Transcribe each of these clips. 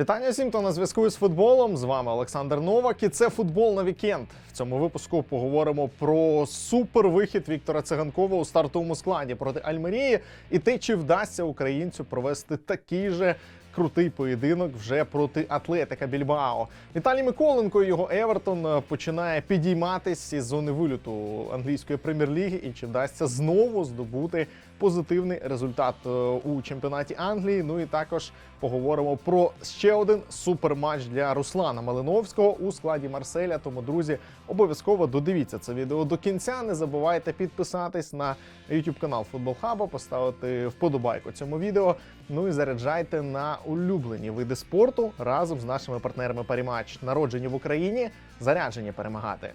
Вітання всім, хто на зв'язку з футболом. З вами Олександр Новак. І це футбол на вікенд. В цьому випуску поговоримо про супервихід Віктора Циганкова у стартовому складі проти Альмерії і те, чи вдасться українцю провести такий же. Крутий поєдинок вже проти Атлетика Більбао. Віталій Миколенко і його Евертон е, починає підійматись із зони виліту англійської прем'єр-ліги. І чи вдасться знову здобути позитивний результат е, у чемпіонаті Англії? Ну і також поговоримо про ще один суперматч для Руслана Малиновського у складі Марселя. Тому, друзі, обов'язково додивіться це відео до кінця. Не забувайте підписатись на YouTube канал Футбол Хаба, поставити вподобайку цьому відео. Ну і заряджайте на улюблені види спорту разом з нашими партнерами Паріматч. Народжені в Україні, заряджені перемагати.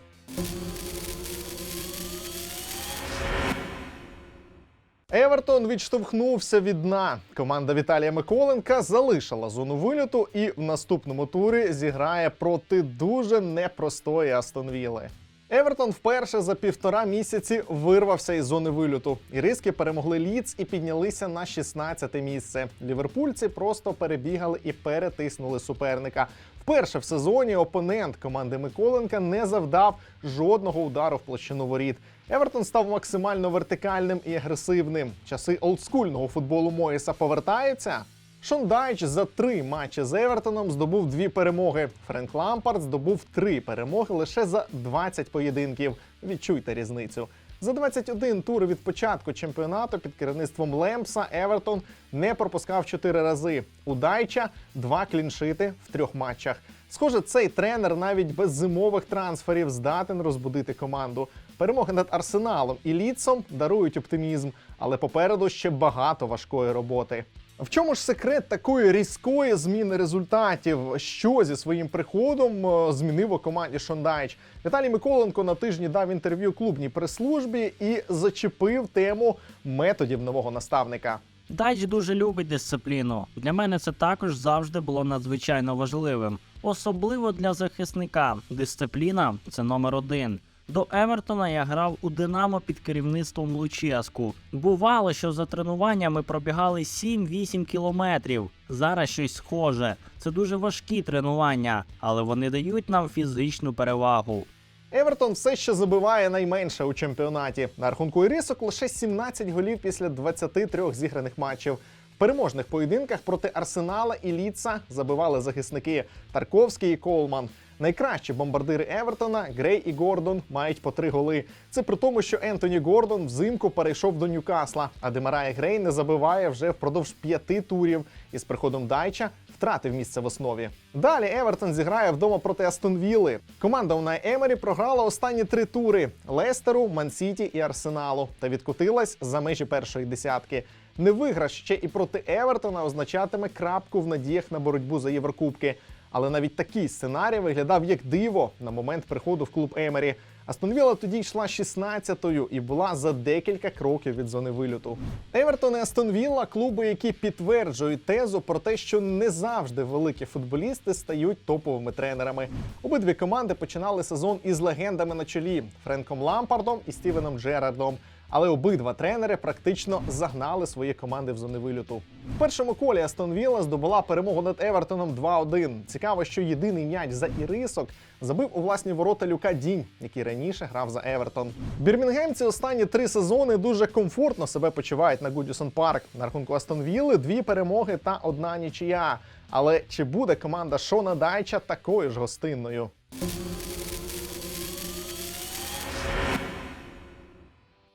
Евертон відштовхнувся від дна. Команда Віталія Миколенка залишила зону вильоту і в наступному турі зіграє проти дуже непростої Астон Вілли. Евертон вперше за півтора місяці вирвався із зони вильоту. Іриски перемогли Ліц і піднялися на 16-те місце. Ліверпульці просто перебігали і перетиснули суперника. Вперше в сезоні опонент команди Миколенка не завдав жодного удару в площину воріт. Евертон став максимально вертикальним і агресивним. Часи олдскульного футболу Моїса повертаються. Шон Дайч за три матчі з Евертоном здобув дві перемоги. Френк Лампард здобув три перемоги лише за 20 поєдинків. Відчуйте різницю. За 21 тури від початку чемпіонату під керівництвом Лемпса Евертон не пропускав 4 рази. У Дайча два кліншити в трьох матчах. Схоже, цей тренер навіть без зимових трансферів здатен розбудити команду. Перемоги над Арсеналом і Ліцом дарують оптимізм, але попереду ще багато важкої роботи. В чому ж секрет такої різкої зміни результатів? Що зі своїм приходом е, змінив у команді Шондайч? Віталій Миколенко на тижні дав інтерв'ю клубній прес-службі і зачепив тему методів нового наставника. Дайч дуже любить дисципліну. Для мене це також завжди було надзвичайно важливим, особливо для захисника. Дисципліна це номер один. До Евертона я грав у Динамо під керівництвом Луческу. Бувало, що за тренування ми пробігали 7-8 кілометрів. Зараз щось схоже. Це дуже важкі тренування, але вони дають нам фізичну перевагу. Евертон все ще забиває найменше у чемпіонаті. На рахунку ірисок лише 17 голів після 23 зіграних матчів. В переможних поєдинках проти Арсенала і Ліца забивали захисники Тарковський і Колман. Найкращі бомбардири Евертона Грей і Гордон мають по три голи. Це при тому, що Ентоні Гордон взимку перейшов до Ньюкасла, а Демарай Грей не забиває вже впродовж п'яти турів. І з приходом Дайча втратив місце в основі. Далі Евертон зіграє вдома проти Астон Вілли. Команда Унай Емері програла останні три тури Лестеру, Мансіті і Арсеналу та відкотилась за межі першої десятки. Невиграш ще і проти Евертона означатиме крапку в надіях на боротьбу за Єврокубки. Але навіть такий сценарій виглядав як диво на момент приходу в клуб Емері. Астон Вілла тоді йшла 16-ю і була за декілька кроків від зони вильоту. Евертон і Астон Вілла – клуби, які підтверджують тезу про те, що не завжди великі футболісти стають топовими тренерами. Обидві команди починали сезон із легендами на чолі Френком Лампардом і Стівеном Джерардом. Але обидва тренери практично загнали свої команди в зони вильоту. В першому колі Астон Вілла здобула перемогу над Евертоном 2-1. Цікаво, що єдиний м'яч за ірисок забив у власні ворота Люка Дінь, який раніше грав за Евертон. Бірмінгемці останні три сезони дуже комфортно себе почувають на Гудюсон Парк. На рахунку Астон Вілли дві перемоги та одна нічия. Але чи буде команда Шона Дайча такою ж гостинною?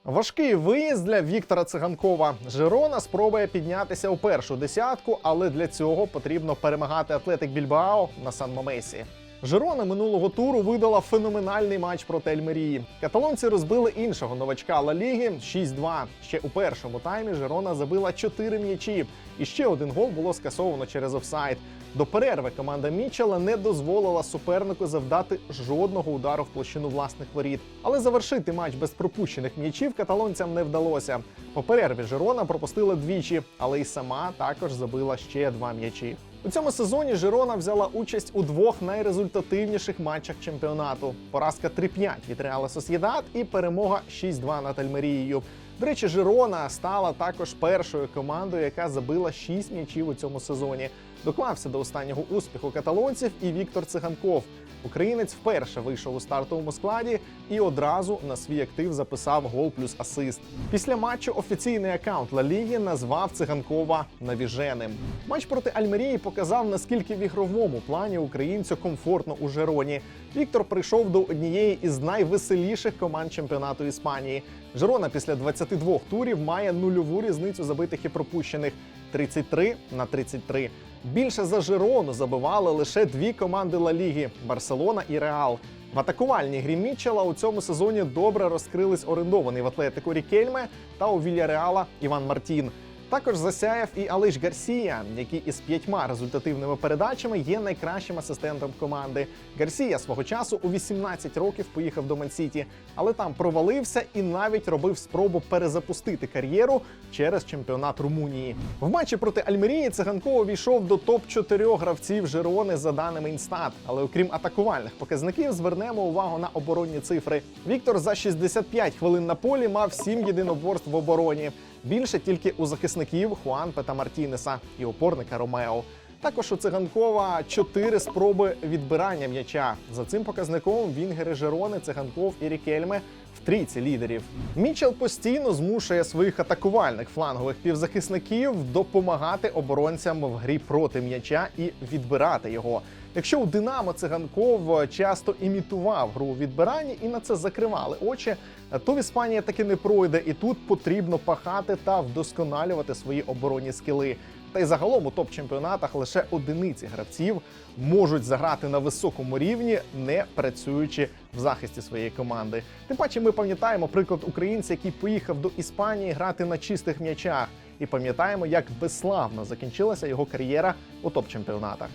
Важкий виїзд для Віктора Циганкова. Жирона спробує піднятися у першу десятку, але для цього потрібно перемагати Атлетик Більбао на Сан Мамесі. Жирона минулого туру видала феноменальний матч проти Ельмерії. Каталонці розбили іншого новачка Ла Ліги 6-2. Ще у першому таймі Жирона забила 4 м'ячі, і ще один гол було скасовано через офсайд. До перерви команда Мічела не дозволила супернику завдати жодного удару в площину власних воріт. Але завершити матч без пропущених м'ячів каталонцям не вдалося. По перерві Жирона пропустила двічі, але й сама також забила ще два м'ячі. У цьому сезоні Жирона взяла участь у двох найрезультативніших матчах чемпіонату: поразка 3-5 від Реала Сосєдат і перемога 6-2 над Альмерією. До речі, Жирона стала також першою командою, яка забила 6 м'ячів у цьому сезоні. Доклався до останнього успіху каталонців і Віктор Циганков. Українець вперше вийшов у стартовому складі і одразу на свій актив записав гол плюс асист. Після матчу офіційний аккаунт Ла Ліги назвав циганкова навіженим. Матч проти Альмерії показав, наскільки в ігровому плані українцю комфортно у Жероні. Віктор прийшов до однієї із найвеселіших команд чемпіонату Іспанії. Жерона після 22 турів має нульову різницю забитих і пропущених 33 на 33. Більше за Жерону забивали лише дві команди Ла Ліги Барселона і Реал. В атакувальній грі Мітчела у цьому сезоні добре розкрились орендований в атлетику Рікельме та у Вільяреала Іван Мартін. Також засяяв і Алиш Гарсія, який із п'ятьма результативними передачами є найкращим асистентом команди. Гарсія свого часу у 18 років поїхав до Мансіті, але там провалився і навіть робив спробу перезапустити кар'єру через чемпіонат Румунії. В матчі проти Альмерії Циганков увійшов до топ 4 гравців Жирони за даними Інстат. Але окрім атакувальних показників, звернемо увагу на оборонні цифри. Віктор за 65 хвилин на полі мав 7 єдиноборств в обороні. Більше тільки у захисників Хуанпе та Мартінеса і опорника Ромео. Також у циганкова чотири спроби відбирання м'яча. За цим показником Вінгери Жерони, Циганков і Рікельме в трійці лідерів. Мічел постійно змушує своїх атакувальних флангових півзахисників допомагати оборонцям в грі проти м'яча і відбирати його. Якщо у Динамо циганков часто імітував гру у відбиранні і на це закривали очі, то в Іспанії таки не пройде, і тут потрібно пахати та вдосконалювати свої оборонні скіли. Та й загалом у топ-чемпіонатах лише одиниці гравців можуть заграти на високому рівні, не працюючи в захисті своєї команди. Тим паче, ми пам'ятаємо приклад українця, який поїхав до Іспанії грати на чистих м'ячах, і пам'ятаємо, як безславно закінчилася його кар'єра у топ-чемпіонатах.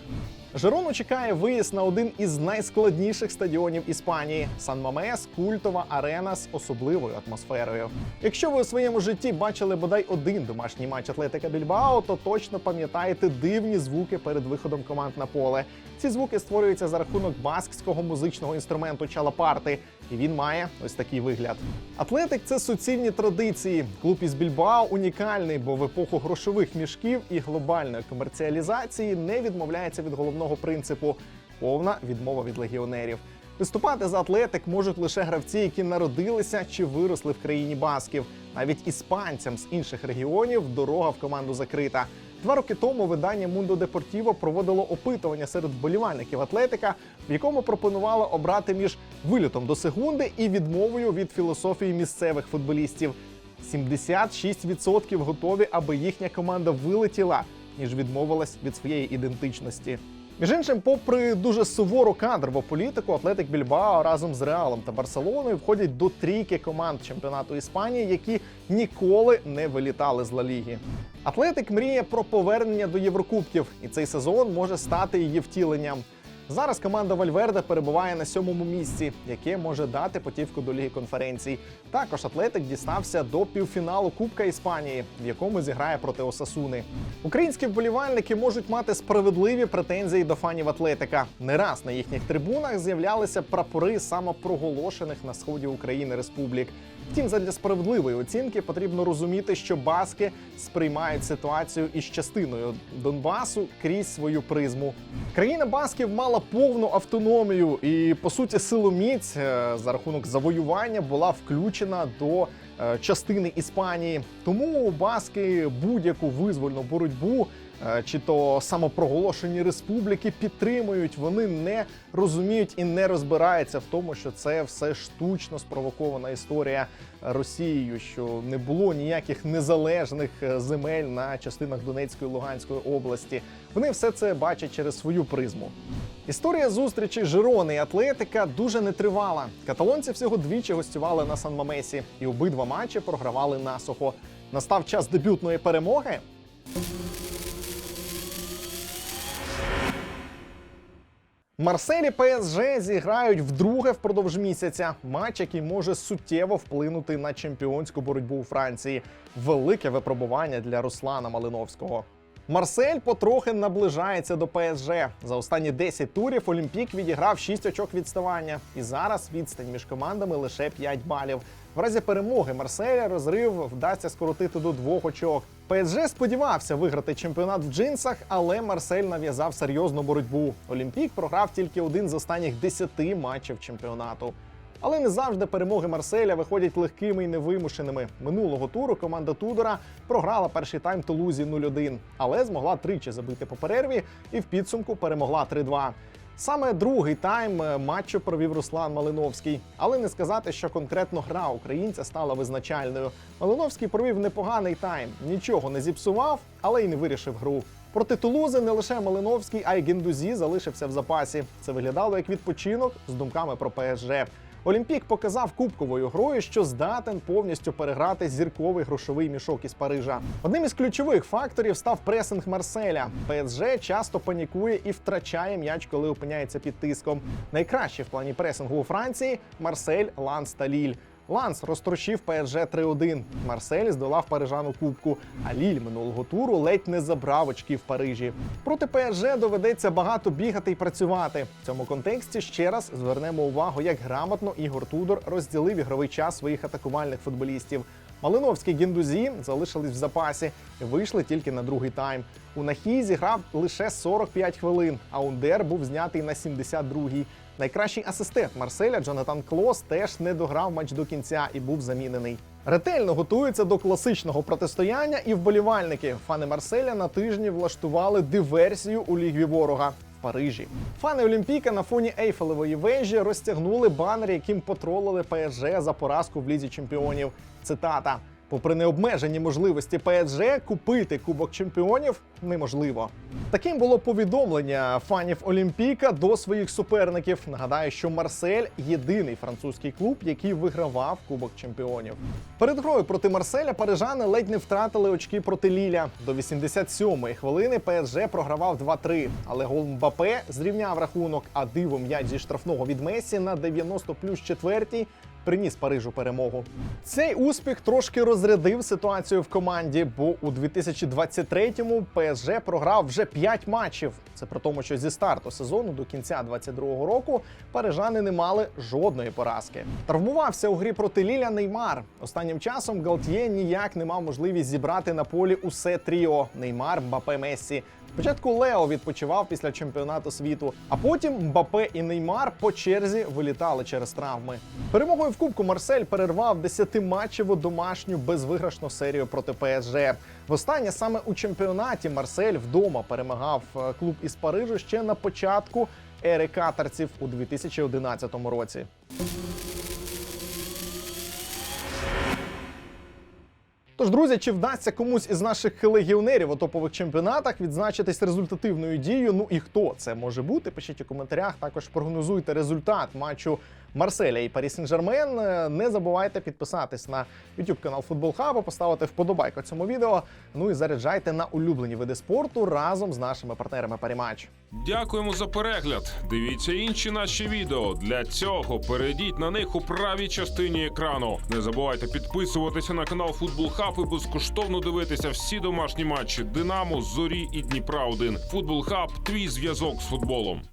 Жерону чекає виїзд на один із найскладніших стадіонів Іспанії Сан Мамес, культова арена з особливою атмосферою. Якщо ви у своєму житті бачили бодай один домашній матч Атлетика Більбао, то точно пам'ятаєте дивні звуки перед виходом команд на поле. Ці звуки створюються за рахунок баскського музичного інструменту чалапарти, і він має ось такий вигляд. Атлетик це суцільні традиції. Клуб із Більбао унікальний, бо в епоху грошових мішків і глобальної комерціалізації не відмовляється від головного принципу повна відмова від легіонерів. Виступати за атлетик можуть лише гравці, які народилися чи виросли в країні басків. Навіть іспанцям з інших регіонів дорога в команду закрита. Два роки тому видання Mundo Deportivo проводило опитування серед вболівальників атлетика, в якому пропонувало обрати між вилітом до секунди і відмовою від філософії місцевих футболістів. 76% готові, аби їхня команда вилетіла, ніж відмовилась від своєї ідентичності. Між іншим, попри дуже сувору кадрову політику, Атлетик Більбао разом з Реалом та Барселоною входять до трійки команд чемпіонату Іспанії, які ніколи не вилітали з Ла Ліги. Атлетик мріє про повернення до Єврокубків, і цей сезон може стати її втіленням. Зараз команда Вальверде перебуває на сьомому місці, яке може дати потівку до Ліги конференцій. Також Атлетик дістався до півфіналу Кубка Іспанії, в якому зіграє проти Осасуни. Українські вболівальники можуть мати справедливі претензії до фанів Атлетика. Не раз на їхніх трибунах з'являлися прапори самопроголошених на сході України республік. Втім, задля справедливої оцінки потрібно розуміти, що баски сприймають ситуацію із частиною Донбасу крізь свою призму. Країна басків мала повну автономію, і по суті силоміць е, за рахунок завоювання була включена до е, частини Іспанії. Тому баски будь-яку визвольну боротьбу. е, Чи то самопроголошені республіки підтримують, вони не розуміють і не розбираються в тому, що це все штучно спровокована історія Росією, що не було ніяких незалежних земель на частинах Донецької і Луганської області. Вони все це бачать через свою призму. Історія зустрічі Жирони і Атлетика дуже нетривала. Каталонці всього двічі гостювали на Сан Мамесі, і обидва матчі програвали насухо. Настав час дебютної перемоги. Марселі ПСЖ зіграють вдруге впродовж місяця. Матч, який може суттєво вплинути на чемпіонську боротьбу у Франції. Велике випробування для Руслана Малиновського. Марсель потрохи наближається до ПСЖ. За останні 10 турів Олімпік відіграв 6 очок відставання. І зараз відстань між командами лише 5 балів. В разі перемоги Марселя розрив вдасться скоротити до двох очок. ПСЖ сподівався виграти чемпіонат в джинсах, але Марсель нав'язав серйозну боротьбу. Олімпік програв тільки один з останніх 10 матчів чемпіонату. Але не завжди перемоги Марселя виходять легкими і невимушеними. Минулого туру команда Тудора програла перший тайм Тулузі 0-1, але змогла тричі забити по перерві і в підсумку перемогла 3-2. Саме другий тайм е, матчу провів Руслан Малиновський, але не сказати, що конкретно гра українця стала визначальною. Малиновський провів непоганий тайм, нічого не зіпсував, але й не вирішив гру. Проти Тулузи не лише Малиновський, а й Гендузі залишився в запасі. Це виглядало як відпочинок з думками про ПСЖ. Олімпік показав кубковою грою, що здатен повністю переграти зірковий грошовий мішок із Парижа. Одним із ключових факторів став пресинг Марселя. ПСЖ часто панікує і втрачає м'яч, коли опиняється під тиском. Найкраще в плані пресингу у Франції Марсель, Ланс та Ліль. Ланс розтрощив ПСЖ 3-1. Марсель здолав парижан у кубку. А Ліль минулого туру ледь не забрав очки в Парижі. Проти ПСЖ доведеться багато бігати і працювати. В цьому контексті ще раз звернемо увагу, як грамотно Ігор Тудор розділив ігровий час своїх атакувальних футболістів. Малиновський і Гендузі залишились в запасі і вийшли тільки на другий тайм. У Нахі зіграв лише 45 хвилин, а Ундер був знятий на 72-й. Найкращий асистент Марселя Джонатан Клос теж не дограв матч до кінця і був замінений. Ретельно готуються до класичного протистояння, і вболівальники фани Марселя на тижні влаштували диверсію у лігві ворога. Парижі фани Олімпіка на фоні Ейфелевої вежі розтягнули банер, яким потролили ПСЖ за поразку в лізі чемпіонів. Цитата: Попри необмежені можливості ПСЖ, купити Кубок чемпіонів неможливо. Таким було повідомлення фанів Олімпіка до своїх суперників. Нагадаю, що Марсель єдиний французький клуб, який вигравав Кубок чемпіонів. Перед грою проти Марселя парижани ледь не втратили очки проти Ліля. До 87-ї хвилини ПСЖ програвав 2-3, але гол Мбапе зрівняв рахунок. А диво м'яч зі штрафного від Месі на 90 плюс четвертій приніс Парижу перемогу. Цей успіх трошки розрядив ситуацію в команді, бо у 2023-му ПСЖ програв вже 5 матчів. Це при тому, що зі старту сезону до кінця 22-го року парижани не мали жодної поразки. Травмувався у грі проти Ліля Неймар. Останнім часом Галтьє ніяк не мав можливість зібрати на полі усе тріо Неймар, Мбапе, Мессі. Спочатку Лео відпочивав після чемпіонату світу, а потім Мбапе і Неймар по черзі вилітали через травми. Перемогою в Кубку Марсель перервав 10-матчеву домашню безвиграшну серію проти ПСЖ. Востаннє саме у чемпіонаті Марсель вдома перемагав е, клуб із Парижу ще на початку ери катарців у 2011 році. Тож, друзі, чи вдасться комусь із наших легіонерів у топових чемпіонатах відзначитись результативною дією? Ну і хто це може бути? Пишіть у коментарях. Також прогнозуйте результат матчу Марселя і Парі Сен-Жермен. Е, Не забувайте підписатись на YouTube канал Футбол Хабу, поставити вподобайку цьому відео. Ну і заряджайте на улюблені види спорту разом з нашими партнерами Паріматч. Дякуємо за перегляд. Дивіться інші наші відео. Для цього перейдіть на них у правій частині екрану. Не забувайте підписуватися на канал Футбол Хаб і безкоштовно дивитися всі домашні матчі Динамо, Зорі і Дніпра 1 Футбол Хаб твій зв'язок з футболом.